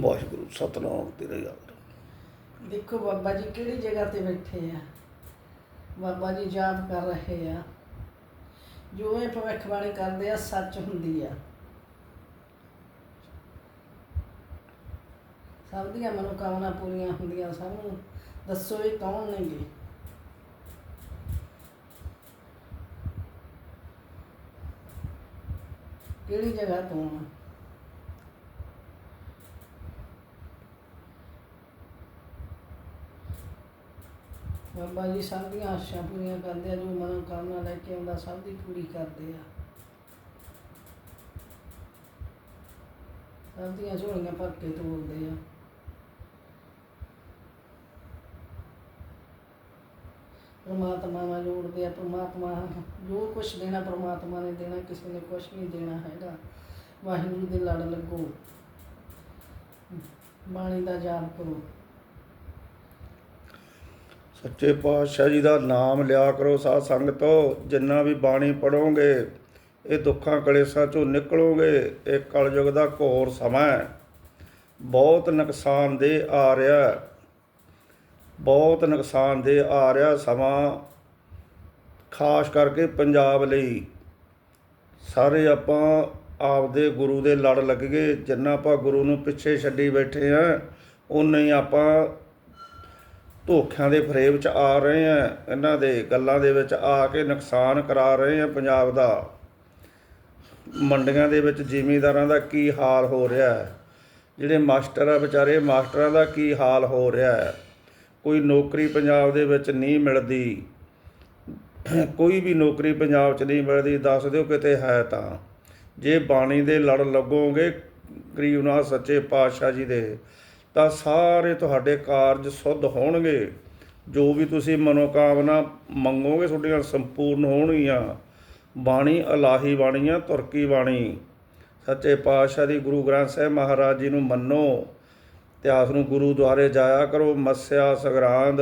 ਵਾਹਿਗੁਰੂ, ਸਤਨਾਮ ਤੇਰੇ ਯਾਰ। ਦੇਖੋ ਬਾਬਾ ਜੀ, ਕਿਹੜੀ ਜਗ੍ਹਾ ਤੇ ਬੈਠੇ ਆ? ਬਾਬਾ ਜੀ ਜਾਪ ਕਰ ਰਹੇ ਆ। ਜੋ ਇਹ ਭਵਿੱਖਬਾਣੀ ਕਰਦੇ ਆ, ਸੱਚ ਹੁੰਦੀ ਆ। ਸਭ ਦੀਆਂ ਮਨੋਕਾਮਨਾ ਪੂਰੀਆਂ ਹੁੰਦੀਆਂ ਸਭ ਨੂੰ। ਦੱਸੋ ਇਹ ਕੌਣ ਨੇਗੇ? ਕਿਹੜੀ ਜਗ੍ਹਾ ਤੋਂ ਆ? ਬਾਬਾ ਜੀ ਸਭ ਦੀਆਂ ਆਸ਼ਾ ਪੂਰੀਆਂ ਕਰਦੇ ਆ, ਜੋ ਮਨੋਕਾਮਨਾ ਲੈ ਕੇ ਆਉਂਦਾ, ਸਭ ਦੀ ਪੂਰੀ ਕਰਦੇ ਆ। ਸਭ ਦੀਆਂ ਝੋਲੀਆਂ ਭਰ ਕੇ ਤੋਲਦੇ ਆ। ਪਰਮਾਤਮਾ ਨਾਲ ਜੋੜਦੇ ਆ, ਪਰਮਾਤਮਾ ਜੋ ਕੁਝ ਦੇਣਾ ਪਰਮਾਤਮਾ ਨੇ ਦੇਣਾ, ਕਿਸੇ ਨੇ ਕੁਝ ਨਹੀਂ ਦੇਣਾ ਹੈਗਾ। ਵਾਹਿਗੁਰੂ ਦੇ ਲੜ ਲੱਗੋ। ਬਾਣੀ ਦਾ ਜਾਪ ਕਰੋ। ਸੱਚੇ ਪਾਤਸ਼ਾਹ ਜੀ ਦਾ ਨਾਮ ਲਿਆ ਕਰੋ ਸਾਧ ਸੰਗਤੋ, ਜਿੰਨਾ ਵੀ ਬਾਣੀ ਪੜੋਗੇ ਇਹ ਦੁੱਖਾਂ ਕਲੇਸ਼ਾਂ ਚੋਂ ਨਿਕਲੋਗੇ, ਇਹ ਕਲਯੁਗ ਦਾ ਘੋਰ ਸਮਾਂ ਹੈ ਬਹੁਤ ਨੁਕਸਾਨਦੇਹ ਆ ਰਿਹਾ ਹੈ। ਬਹੁਤ ਨੁਕਸਾਨਦੇਹ ਆ ਰਿਹਾ ਸਮਾਂ, ਖਾਸ ਕਰਕੇ ਪੰਜਾਬ ਲਈ ਸਾਰੇ ਆਪਾਂ ਆਪਦੇ ਗੁਰੂ ਦੇ ਲੜ ਲੱਗ ਗਏ, ਜਿੰਨਾ ਆਪਾਂ ਗੁਰੂ ਨੂੰ ਪਿੱਛੇ ਛੱਡੀ ਬੈਠੇ ਆ ਉਨਾ ਹੀ ਆਪਾਂ ਧੋਖਿਆਂ ਦੇ ਫਰੇਬ ਚ ਆ ਰਹੇ ਆ, ਇਹਨਾਂ ਦੇ ਗੱਲਾਂ ਦੇ ਵਿੱਚ ਆ ਕੇ ਨੁਕਸਾਨ ਕਰਾ ਰਹੇ ਆ ਪੰਜਾਬ ਦਾ। ਮੰਡੀਆਂ ਦੇ ਵਿੱਚ ਜ਼ਿਮੀਂਦਾਰਾਂ ਦਾ ਕੀ ਹਾਲ ਹੋ ਰਿਹਾ ਹੈ? ਜਿਹੜੇ ਮਾਸਟਰ ਆ ਵਿਚਾਰੇ, ਮਾਸਟਰਾਂ ਦਾ ਕੀ ਹਾਲ ਹੋ ਰਿਹਾ ਹੈ? ਕੋਈ ਨੌਕਰੀ ਪੰਜਾਬ ਦੇ ਵਿੱਚ ਨਹੀਂ ਮਿਲਦੀ। ਕੋਈ ਵੀ ਨੌਕਰੀ ਪੰਜਾਬ 'ਚ ਨਹੀਂ ਮਿਲਦੀ, ਦੱਸ ਦਿਓ ਕਿਤੇ ਹੈ ਤਾਂ। ਜੇ ਬਾਣੀ ਦੇ ਲੜ ਲੱਗੋਗੇ, ਗਰੀਬ ਨਾਥ ਸੱਚੇ ਪਾਤਸ਼ਾਹ ਜੀ ਦੇ ਤਾਂ ਸਾਰੇ ਤੁਹਾਡੇ ਕਾਰਜ ਸੁੱਧ ਹੋਣਗੇ। ਜੋ ਵੀ ਤੁਸੀਂ ਮਨੋਕਾਮਨਾ ਮੰਗੋਗੇ, ਤੁਹਾਡੀਆਂ ਸੰਪੂਰਨ ਹੋਣਗੀਆਂ। ਬਾਣੀ ਇਲਾਹੀ ਬਾਣੀ ਆ, ਤੁਰਕੀ ਬਾਣੀ। ਸੱਚੇ ਪਾਤਸ਼ਾਹ ਦੀ ਗੁਰੂ ਗ੍ਰੰਥ ਸਾਹਿਬ ਮਹਾਰਾਜ ਜੀ ਨੂੰ ਮੰਨੋ ਇਤਿਹਾਸ ਨੂੰ ਗੁਰੂਦੁਆਰੇ ਜਾਇਆ ਕਰੋ, ਮੱਸਿਆ ਸਗਰਾਂਦ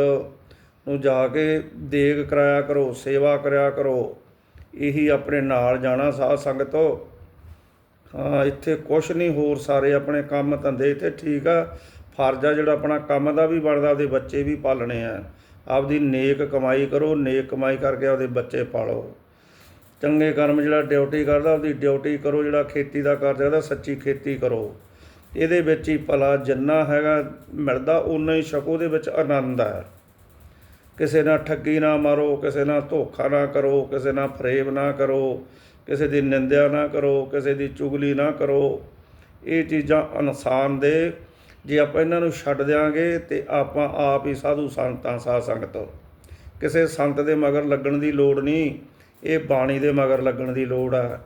ਨੂੰ ਜਾ ਕੇ ਦੇਗ ਕਰਾਇਆ ਕਰੋ, ਸੇਵਾ ਕਰਿਆ ਕਰੋ। ਇਹੀ ਆਪਣੇ ਨਾਲ ਜਾਣਾ ਸਾਧ ਸੰਗਤੋ। ਹਾਂ, ਇੱਥੇ ਕੁਛ ਨਹੀਂ, ਹੋਰ ਸਾਰੇ ਆਪਣੇ ਕੰਮ ਧੰਦੇ ਤੇ ਠੀਕ ਆ। ਫਰਜ਼ ਆ ਜਿਹੜਾ ਆਪਣਾ ਕੰਮ ਦਾ ਵੀ ਬਣਦਾ, ਆਪਦੇ ਬੱਚੇ ਵੀ ਪਾਲਣੇ ਆ। ਆਪਦੀ ਨੇਕ ਕਮਾਈ ਕਰੋ, ਨੇਕ ਕਮਾਈ ਕਰਕੇ ਆਪਦੇ ਬੱਚੇ ਪਾਲੋ। ਚੰਗੇ ਕਰਮ ਜਿਹੜਾ ਡਿਊਟੀ ਕਰਦਾ ਉਹਦੀ ਡਿਊਟੀ ਕਰੋ, ਜਿਹੜਾ ਖੇਤੀ ਦਾ ਕਰ ਉਹਦਾ ਸੱਚੀ ਖੇਤੀ ਕਰੋ। ਇਹਦੇ ਵਿੱਚ ਹੀ ਭਲਾ ਜਿੰਨਾ ਹੈਗਾ ਮਿਲਦਾ ਉਨਾ ਹੀ ਛਕੋ ਦੇ ਵਿੱਚ ਆਨੰਦ ਹੈ ਕਿਸੇ ਨਾਲ ਠੱਗੀ ਨਾ ਮਾਰੋ, ਕਿਸੇ ਨਾਲ ਧੋਖਾ ਨਾ ਕਰੋ, ਕਿਸੇ ਨਾਲ ਫਰੇਬ ਨਾ ਕਰੋ, ਕਿਸੇ ਦੀ ਨਿੰਦਿਆ ਨਾ ਕਰੋ, ਕਿਸੇ ਦੀ ਚੁਗਲੀ ਨਾ ਕਰੋ। ਇਹ ਚੀਜ਼ਾਂ ਇਨਸਾਨ ਦੇ ਜੇ ਆਪਾਂ ਇਹਨਾਂ ਨੂੰ ਛੱਡ ਦਿਆਂਗੇ ਤੇ ਆਪਾਂ ਆਪ ਹੀ ਸਾਧੂ ਸੰਤਾਂ, ਸਾਧ ਸੰਗਤ। ਕਿਸੇ ਸੰਤ ਦੇ ਮਗਰ ਲੱਗਣ ਦੀ ਲੋੜ ਨਹੀਂ। ਇਹ ਬਾਣੀ ਦੇ ਮਗਰ ਲੱਗਣ ਦੀ ਲੋੜ ਆ।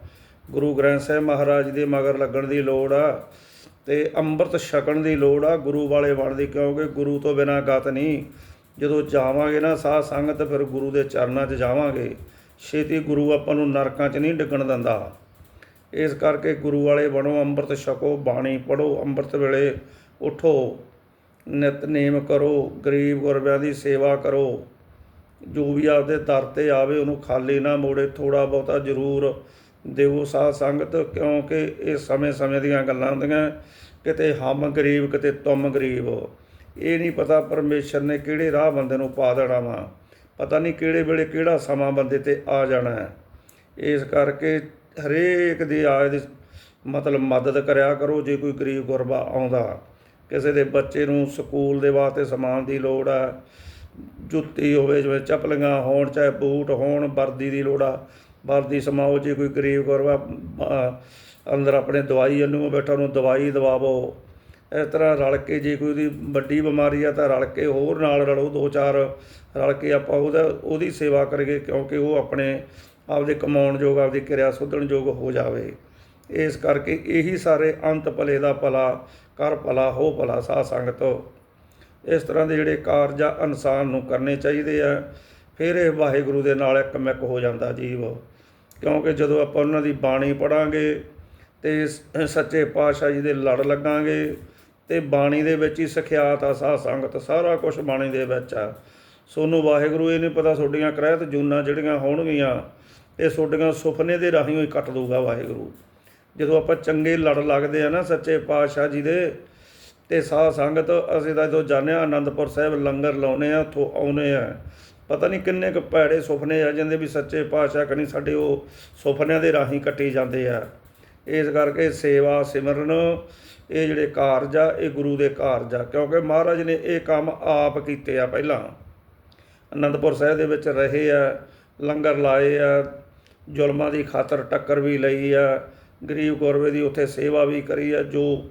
ਗੁਰੂ ਗ੍ਰੰਥ ਸਾਹਿਬ ਮਹਾਰਾਜ ਦੇ ਮਗਰ ਲੱਗਣ ਦੀ ਲੋੜ ਆ ਤੇ ਅੰਮ੍ਰਿਤ ਛਕਣ ਦੀ ਲੋੜ ਆ। ਗੁਰੂ ਵਾਲੇ ਬਣ ਦੀ ਕਿਉਂਕਿ ਗੁਰੂ ਤੋਂ ਬਿਨਾ ਗਤ ਨਹੀਂ। ਜਦੋਂ ਜਾਵਾਂਗੇ ਨਾ ਸਾਧ ਸੰਗਤ, ਫਿਰ ਗੁਰੂ ਦੇ ਚਰਨਾਂ 'ਚ ਜਾਵਾਂਗੇ। ਛੇਤੀ ਗੁਰੂ ਆਪਾਂ ਨੂੰ ਨਰਕਾਂ 'ਚ ਨਹੀਂ ਡਿੱਗਣ ਦਿੰਦਾ। ਇਸ ਕਰਕੇ ਗੁਰੂ ਵਾਲੇ ਬਣੋ, ਅੰਮ੍ਰਿਤ ਛਕੋ, ਬਾਣੀ ਪੜੋ ਅੰਮ੍ਰਿਤ ਵੇਲੇ ਉਠੋ, ਨਿਤਨੇਮ ਕਰੋ, ਗਰੀਬ ਗੁਰਬਿਆਂ ਦੀ ਸੇਵਾ ਕਰੋ। ਜੋ ਵੀ ਆਪਦੇ ਦਰ ਤੇ ਆਵੇ, ਉਹਨੂੰ ਖਾਲੀ ਨਾ ਮੋੜੇ ਥੋੜਾ ਬਹੁਤਾ ਜ਼ਰੂਰ ਦੇਵੋ ਸਾਧ ਸੰਗਤ, ਕਿਉਂਕਿ ਇਹ ਸਮੇਂ-ਸਮੇਂ ਦੀਆਂ ਗੱਲਾਂ ਹੁੰਦੀਆਂ। ਕਿਤੇ ਹਮ ਗਰੀਬ, ਕਿਤੇ ਤੁਮ ਗਰੀਬ। ਇਹ ਨਹੀਂ ਪਤਾ ਪਰਮੇਸ਼ਰ ਨੇ ਕਿਹੜੇ ਰਾਹ ਬੰਦੇ ਨੂੰ ਪਾ ਦੇਣਾ ਵਾ। ਪਤਾ ਨਹੀਂ ਕਿਹੜੇ ਵੇਲੇ ਕਿਹੜਾ ਸਮਾਂ ਬੰਦੇ ਤੇ ਆ ਜਾਣਾ ਹੈ। ਇਸ ਕਰਕੇ ਹਰੇਕ ਦੀ ਆਏ ਦੀ ਮਤਲਬ ਮਦਦ ਕਰਿਆ ਕਰੋ, ਜੇ ਕੋਈ ਗਰੀਬ ਗੁਰਬਾ ਆਉਂਦਾ। ਕਿਸੇ ਦੇ ਬੱਚੇ ਨੂੰ ਸਕੂਲ ਦੇ ਵਾਸਤੇ ਸਮਾਨ ਦੀ ਲੋੜ ਆ, ਜੁੱਤੀ ਹੋਵੇ ਜਿਵੇਂ ਚੱਪਲੀਆਂ ਹੋਣ, ਚਾਹੇ ਬੂਟ ਹੋਣ, ਵਰਦੀ ਦੀ ਲੋੜ ਆ। ਵਰਦੀ ਸਮਾਓ, ਜੇ ਕੋਈ ਗਰੀਬ ਕਰਵਾ ਅੰਦਰ ਆਪਣੇ ਦਵਾਈ ਨੂੰ ਬੈਠਾ, ਉਹਨੂੰ ਦਵਾਈ ਦਵਾਵੋ। ਇਸ ਤਰ੍ਹਾਂ ਰਲ ਕੇ ਜੇ ਕੋਈ ਉਹਦੀ ਵੱਡੀ ਬਿਮਾਰੀ ਆ, ਤਾਂ ਰਲ ਕੇ ਹੋਰ ਨਾਲ ਰਲੋ, ਦੋ ਚਾਰ ਰਲ ਕੇ ਆਪਾਂ ਉਹਦਾ, ਉਹਦੀ ਸੇਵਾ ਕਰੀਏ, ਕਿਉਂਕਿ ਉਹ ਆਪਣੇ ਆਪਦੇ ਕਮਾਉਣ ਯੋਗ, ਆਪਦੀ ਕਿਰਿਆ ਸੁਧਣ ਯੋਗ ਹੋ ਜਾਵੇ। ਇਸ ਕਰਕੇ ਇਹੀ ਸਾਰੇ ਅੰਤ ਭਲੇ ਦਾ ਭਲਾ, ਕਰ ਭਲਾ, ਹੋ ਭਲਾ, ਸਾਧ ਸੰਗਤੋ। ਇਸ ਤਰ੍ਹਾਂ ਦੇ ਜਿਹੜੇ ਕਾਰਜ ਆ, ਇਨਸਾਨ ਨੂੰ ਕਰਨੇ ਚਾਹੀਦੇ ਆ। ਫਿਰ ਇਹ ਵਾਹਿਗੁਰੂ ਦੇ ਨਾਲ ਇੱਕ ਮਿੱਕ ਹੋ ਜਾਂਦਾ ਜੀਵ। ਕਿਉਂਕਿ ਜਦੋਂ ਆਪਾਂ ਉਹਨਾਂ ਦੀ ਬਾਣੀ ਪੜਾਂਗੇ ਤੇ ਸੱਚੇ ਪਾਤਸ਼ਾਹ ਜੀ ਦੇ ਲੜ ਲੱਗਾਂਗੇ ਤੇ ਬਾਣੀ ਦੇ ਵਿੱਚ ਹੀ ਸਿਖਿਆਤ ਆ, ਸਾਧ ਸੰਗਤ, ਸਾਰਾ ਕੁਝ ਬਾਣੀ ਦੇ ਵਿੱਚ ਆ। ਸੋਨੂੰ ਵਾਹਿਗੁਰੂ, ਇਹ ਨਹੀਂ ਪਤਾ ਤੁਹਾਡੀਆਂ ਕ੍ਰਹਿਤ ਜੂਨਾਂ ਜਿਹੜੀਆਂ ਹੋਣਗੀਆਂ, ਇਹ ਤੁਹਾਡੀਆਂ ਸੁਪਨੇ ਦੇ ਰਾਹੀਂ ਹੀ ਕੱਟ ਦੂਗਾ ਵਾਹਿਗੁਰੂ। ਜਦੋਂ ਆਪਾਂ ਚੰਗੇ ਲੜ ਲੱਗਦੇ ਆ ਨਾ ਸੱਚੇ ਪਾਤਸ਼ਾਹ ਜੀ ਦੇ, ਤੇ ਸਾਧ ਸੰਗਤ ਅਸੀਂ ਤਾਂ ਜਦੋਂ ਜਾਂਦੇ ਹਾਂ ਆਨੰਦਪੁਰ ਸਾਹਿਬ ਲੰਗਰ ਲਾਉਨੇ ਆ, ਉੱਥੋਂ ਆਉਨੇ ਆ। ਪਤਾ ਨਹੀਂ ਕਿੰਨੇ ਕੁ ਭੈੜੇ ਸੁਪਨੇ ਆ ਜਾਂਦੇ ਵੀ ਸੱਚੇ ਪਾਤਸ਼ਾਹ ਕਨੀ ਸਾਡੇ ਉਹ ਸੁਪਨਿਆਂ ਦੇ ਰਾਹੀਂ ਕੱਟੀ ਜਾਂਦੇ ਆ। ਇਸ ਕਰਕੇ ਸੇਵਾ ਸਿਮਰਨ, ਇਹ ਜਿਹੜੇ ਕਾਰਜ ਆ, ਇਹ ਗੁਰੂ ਦੇ ਕਾਰਜ ਆ। ਕਿਉਂਕਿ ਮਹਾਰਾਜ ਨੇ ਇਹ ਕੰਮ ਆਪ ਕੀਤੇ ਆ ਪਹਿਲਾਂ। ਅਨੰਦਪੁਰ ਸਾਹਿਬ ਦੇ ਵਿੱਚ ਰਹੇ ਆ, ਲੰਗਰ ਲਾਏ ਆ, ਜ਼ੁਲਮਾਂ ਦੀ ਖਾਤਰ ਟੱਕਰ ਵੀ ਲਈ ਆ ਗਰੀਬ ਗੁਰਬੇ ਦੀ ਉੱਥੇ ਸੇਵਾ ਵੀ ਕਰੀ ਆ, ਜੋ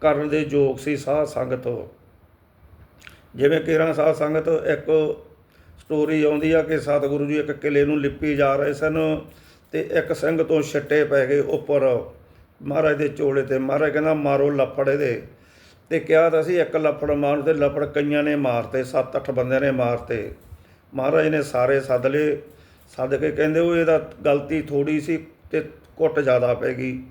ਕਰਨ ਦੇ ਯੋਗ ਸੀ, ਸਾਧ ਸੰਗਤ। ਜਿਵੇਂ ਕੇਰਾਂ ਸਾਧ ਸੰਗਤ ਇੱਕ ਸਟੋਰੀ ਆਉਂਦੀ ਆ ਕਿ ਸਤਿਗੁਰੂ ਜੀ ਇੱਕ ਕਿਲੇ ਨੂੰ ਲਿਪੀ ਜਾ ਰਹੇ ਸਨ ਤੇ ਇੱਕ ਸਿੰਘ ਤੋਂ ਛਿੱਟੇ ਪੈ ਗਏ ਉੱਪਰ। ਮਹਾਰਾਜ ਦੇ ਚੋਲੇ ਤੇ ਮਹਾਰਾਜ ਕਹਿੰਦਾ, ਮਾਰੋ ਲੱਫੜ ਇਹਦੇ ਤੇ ਕਿਹਾ ਤਾਂ ਸੀ, ਇੱਕ ਲੱਫੜ ਮਾਰਨ ਤੇ ਲੱਫੜ ਕਈਆਂ ਨੇ ਮਾਰਤੇ 7-8 ਬੰਦਿਆਂ ਨੇ ਮਾਰਤੇ। ਮਹਾਰਾਜ ਨੇ ਸਾਰੇ ਸੱਦ ਲਏ। ਸੱਦ ਕੇ ਕਹਿੰਦੇ, ਉਹ ਇਹਦਾ ਗਲਤੀ ਥੋੜੀ ਸੀ ਤੇ ਕੁੱਟ ਜ਼ਿਆਦਾ ਪੈ ਗਈ।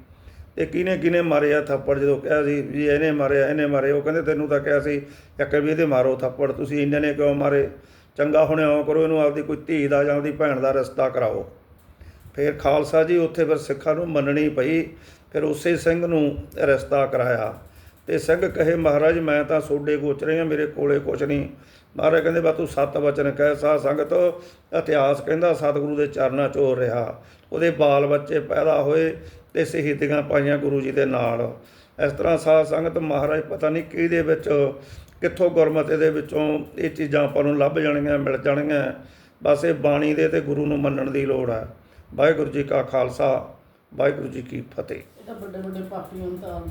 ਤੇ ਕਿਹਨੇ ਕਿਹਨੇ ਮਾਰਿਆ ਥੱਪੜ? ਜਦੋਂ ਕਿਹਾ ਸੀ ਵੀ ਇਹਨੇ ਮਾਰਿਆ, ਇਹਨੇ ਮਾਰੇ, ਉਹ ਕਹਿੰਦੇ ਤੈਨੂੰ ਤਾਂ ਕਿਹਾ ਸੀ, ਇੱਕ ਵੀ ਇਹਦੇ ਮਾਰੋ ਥੱਪੜ, ਤੁਸੀਂ ਇਹਨਾਂ ਨੇ ਕਿਉਂ ਮਾਰੇ? ਚੰਗਾ ਹੁਣੇ ਇਉਂ ਕਰੋ, ਇਹਨੂੰ ਆਪਦੀ ਕੋਈ ਧੀ ਦਾ ਜਾਂ ਆਪਦੀ ਭੈਣ ਦਾ ਰਸਤਾ ਕਰਾਓ। ਫਿਰ ਖਾਲਸਾ ਜੀ ਉੱਥੇ ਫਿਰ ਸਿੱਖਾਂ ਨੂੰ ਮੰਨਣੀ ਪਈ, ਫਿਰ ਉਸੇ ਸਿੰਘ ਨੂੰ ਰਸਤਾ ਕਰਾਇਆ। ਤੇ ਸਿੰਘ ਕਹੇ, ਮਹਾਰਾਜ, ਮੈਂ ਤਾਂ ਸੋਡੇ ਗੋਚਰੇ ਆ, ਮੇਰੇ ਕੋਲੇ ਕੁਛ ਨਹੀਂ। ਮਹਾਰਾਜ ਕਹਿੰਦੇ ਬਾ ਤੂੰ ਸੱਤ ਵਚਨ ਕਹਿ ਸਾਧ ਸੰਗਤ। ਇਤਿਹਾਸ ਕਹਿੰਦਾ, ਸਤਿਗੁਰੂ ਦੇ ਚਰਨਾਂ 'ਚ ਹੋ ਰਿਹਾ। ਉਹਦੇ ਬਾਲ ਬੱਚੇ ਪੈਦਾ ਹੋਏ ਤੇ ਸ਼ਹੀਦੀਆਂ ਪਾਈਆਂ ਗੁਰੂ ਜੀ ਦੇ ਨਾਲ। ਇਸ ਤਰ੍ਹਾਂ ਸਾਧ ਸੰਗਤ ਮਹਾਰਾਜ ਪਤਾ ਨਹੀਂ ਕਿਹਦੇ ਵਿੱਚ, ਕਿੱਥੋਂ ਗੁਰਮਤਿ ਦੇ ਵਿੱਚੋਂ ਇਹ ਚੀਜ਼ਾਂ ਆਪਾਂ ਨੂੰ ਲੱਭ ਜਾਣਗੀਆਂ, ਮਿਲ ਜਾਣਗੀਆਂ। ਬਸ ਇਹ ਬਾਣੀ ਦੇ ਤੇ ਗੁਰੂ ਨੂੰ ਮੰਨਣ ਦੀ ਲੋੜ ਹੈ। ਵਾਹਿਗੁਰੂ ਜੀ ਕਾ ਖਾਲਸਾ, ਵਾਹਿਗੁਰੂ ਜੀ ਕੀ ਫਤਿਹ। ਇਹ ਤਾਂ ਵੱਡੇ ਵੱਡੇ ਪਾਪੀਆਂ ਨੂੰ ਤਾਂ ਆਪ